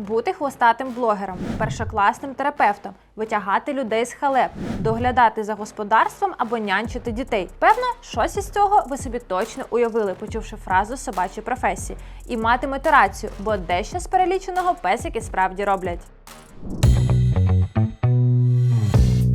бути хвостатим блогером, першокласним терапевтом, витягати людей з халеп, доглядати за господарством або нянчити дітей. Певно, щось із цього ви собі точно уявили, почувши фразу собачі професії, і матимете рацію, бо дещо з переліченого песики справді роблять.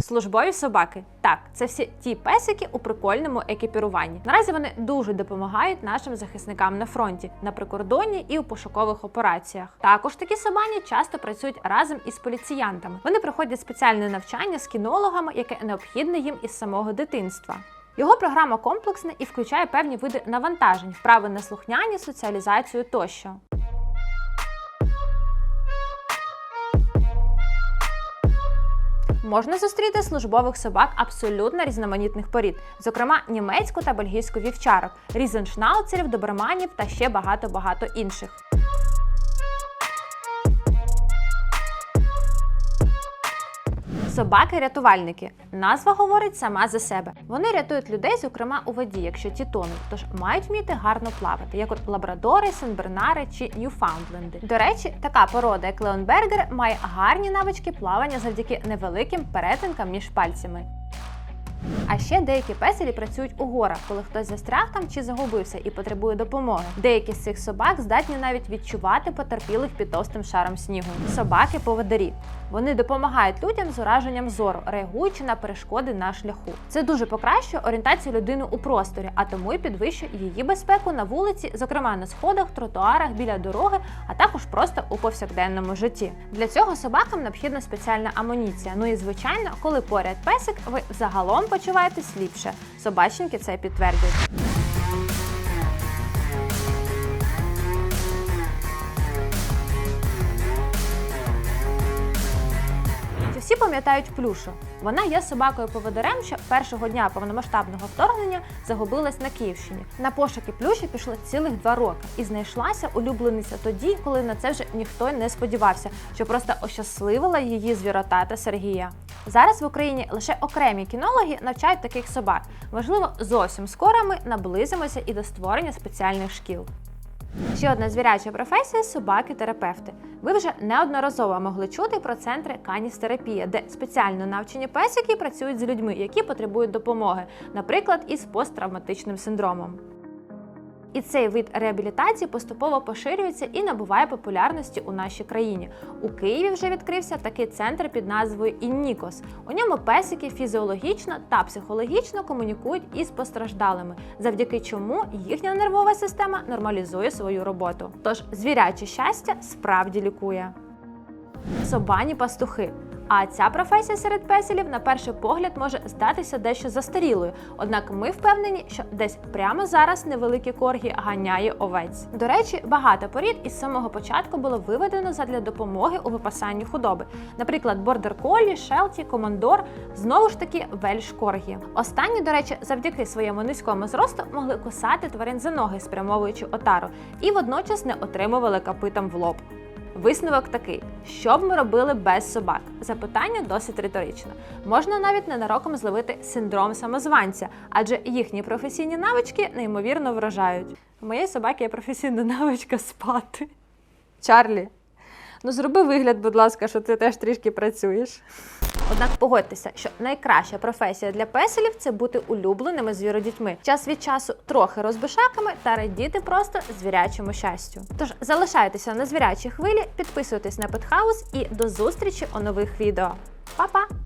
Службові собаки. Так, це всі ті песики у прикольному екіпіруванні. Наразі вони дуже допомагають нашим захисникам на фронті, на прикордонні і у пошукових операціях. Також такі собані часто працюють разом із поліціянтами. Вони проходять спеціальне навчання з кінологами, яке необхідне їм із самого дитинства. Його програма комплексна і включає певні види навантажень, вправи на слухняні, соціалізацію тощо. Можна зустріти службових собак абсолютно різноманітних порід, зокрема німецьку та бельгійську вівчарок, різеншнауцерів, доберманів та ще багато-багато інших. Собаки-рятувальники. Назва говорить сама за себе. Вони рятують людей, зокрема у воді, якщо ті тонуть, тож мають вміти гарно плавати, як от лабрадори, сенбернари чи ньюфаундленди. До речі, така порода, як Леонбергер, має гарні навички плавання завдяки невеликим перетинкам між пальцями. А ще деякі песелі працюють у горах, коли хтось застряг там чи загубився і потребує допомоги. Деякі з цих собак здатні навіть відчувати потерпілих під товстим шаром снігу. Собаки поводирі. Вони допомагають людям з ураженням зору, реагуючи на перешкоди на шляху. Це дуже покращує орієнтацію людини у просторі, а тому і підвищує її безпеку на вулиці, зокрема на сходах, тротуарах, біля дороги, а також просто у повсякденному житті. Для цього собакам необхідна спеціальна амуніція. Ну і звичайно, коли поряд песик, ви загалом почуваєтесь ліпше. Собачники це підтвердять. Всі пам'ятають плюшу? Вона є собакою поводирем, що першого дня повномасштабного вторгнення загубилась на Київщині. На пошуки плюші пішло цілих два роки, і знайшлася улюблениця тоді, коли на це вже ніхто не сподівався, що просто ощасливила її звіротата Сергія. Зараз в Україні лише окремі кінологи навчають таких собак. Можливо, зовсім скоро ми наблизимося і до створення спеціальних шкіл. Ще одна звіряча професія собаки-терапевти. Ви вже неодноразово могли чути про центри каністерапія, де спеціально навчені песики працюють з людьми, які потребують допомоги, наприклад, із посттравматичним синдромом. І цей вид реабілітації поступово поширюється і набуває популярності у нашій країні. У Києві вже відкрився такий центр під назвою Іннікос. У ньому песики фізіологічно та психологічно комунікують із постраждалими, завдяки чому їхня нервова система нормалізує свою роботу. Тож звіряче щастя справді лікує. Собані пастухи. А ця професія серед песелів на перший погляд може здатися дещо застарілою. Однак ми впевнені, що десь прямо зараз невеликі коргі ганяє овець. До речі, багато порід із самого початку було виведено задля допомоги у випасанні худоби. Наприклад, бордер коллі, шелті, командор, знову ж таки вельш коргі. Останні, до речі, завдяки своєму низькому зросту могли кусати тварин за ноги, спрямовуючи отару, і водночас не отримували капитом в лоб. Висновок такий: що б ми робили без собак? Запитання досить риторичне. Можна навіть ненароком зловити синдром самозванця, адже їхні професійні навички неймовірно вражають. У моєї собаки є професійна навичка спати. Чарлі, ну зроби вигляд, будь ласка, що ти теж трішки працюєш. Однак погодьтеся, що найкраща професія для песелів це бути улюбленими звіродітьми, час від часу трохи розбишаками та радіти просто звірячому щастю. Тож залишайтеся на звірячій хвилі, підписуйтесь на Петхаус і до зустрічі у нових відео. Па-па!